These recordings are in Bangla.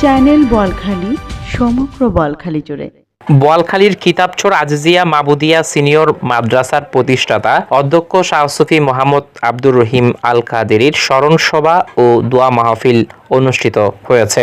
চ্যানেল বলখালি, সমগ্র বলখালি জুড়ে। বোয়ালখালীর কিতাবছোর আজিজিয়া মাবুদিয়া সিনিয়র মাদ্রাসার প্রতিষ্ঠাতা অধ্যক্ষ শাহসুফি মোহাম্মদ আব্দুর রহিম আল কাদেরির স্মরণ সভা ও দোয়া মাহফিল অনুষ্ঠিত হয়েছে।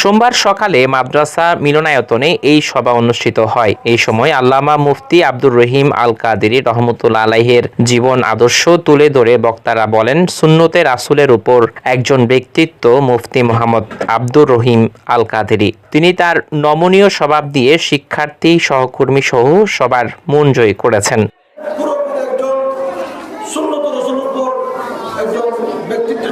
সোমবার সকালে মাদ্রাসা মিলনায়তনে এই সভা অনুষ্ঠিত হয়। এই সময় আল্লামা মুফতি আব্দুর রহিম আল কাদেরি রহমতুল্লা আলাইহের জীবন আদর্শ তুলে ধরে বক্তারা বলেন, সুন্নতে রাসুলের উপর একজন ব্যক্তিত্ব মুফতি মোহাম্মদ আব্দুর রহিম আল কাদেরি তিনি তার নমনীয় স্বভাব দিয়ে শিক্ষার্থী, সহকর্মী সহ সবার মন জয় করেছেন। একজন ব্যক্তিত্ব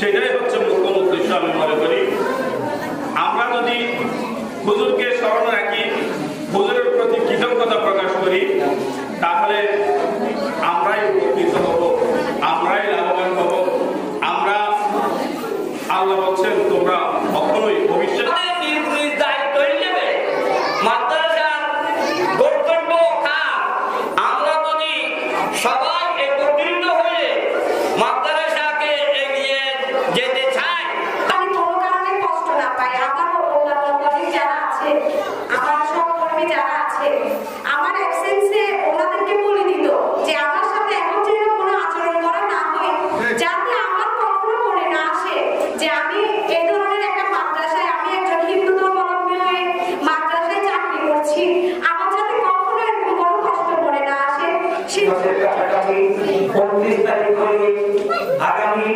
সেটাই হচ্ছে মুখ্য উদ্দেশ্য আমি মনে করি। আমরা যদি হুজুরকে স্মরণ রাখি, হুজুরের প্রতি কৃতজ্ঞতা প্রকাশ করি, তাহলে আমরাই উপকৃত হব আমরাই লাভবান হব আমরা আল্লাহ বলছেন তোমরা কখনোই ভবিষ্যৎ আমাদের নিজ নিজ দায়িত্ব হিসেবে মাদ্রাসার কর্তব্য কাজ আমরা যদি সবাই একত্রিত হয়ে মাদ্রাসাকে এগিয়ে যেতে চাই আমি কোনো কারণে কষ্ট না পাই আমার অন্যান্য কলিগ যারা আছে আমার সহকর্মী যারা আছে, আমার অ্যাবসেন্সে ওনাদেরকে বলে দিত যে আমার সাথে এখন যেন কোনো আচরণ করা না হয়, যাতে আমার কখনো মনে না আসে যে আমি এই ধরনের একটা মাদ্রাসায়, আমি একজন হিন্দু ধর্মাবলম্বী হয়ে মাদ্রাসায় চাকরি করছি, আমার যাতে কখনো এরকম কোনো কষ্ট মনে না আসে উনত্রিশ তারিখ হলে, আগামী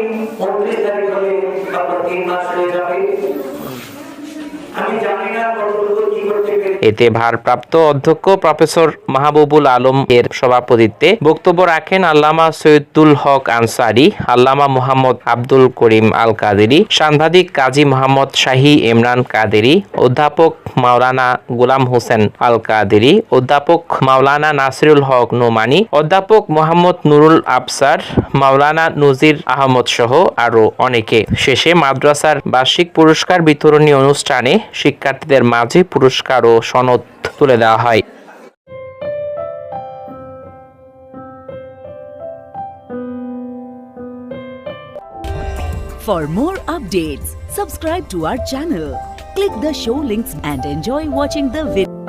উনত্রিশ তারিখ হলে আপনার তিন মাস হয়ে যাবে। আমি জানি না এতে ভারপ্রাপ্ত অধ্যক্ষ প্রফেসর মাহবুবুল আলম এর সভাপতিত্বে বক্তব্য রাখেন আল্লামা সৈয়দুল হক আনসারি, আল্লামা মোহাম্মদ আব্দুল করিম আল কাদেরি সাংবাদিক কাজী মোহাম্মদ শাহী ইমরান কাদেরি, অধ্যাপক মাওলানা গোলাম হোসেন আল কাদেরি অধ্যাপক মাওলানা নাসিরুল হক নোমানি, অধ্যাপক মোহাম্মদ নুরুল আফসার মাওলানা নজির আহমদ সহ আরও অনেকে। শেষে মাদ্রাসার বার্ষিক পুরস্কার বিতরণী অনুষ্ঠানে শিক্ষার্থীদের মাঝে পুরস্কার ও সনদ তুলে দেওয়া হয় For more updates, subscribe to our channel, click the show links and enjoy watching the video.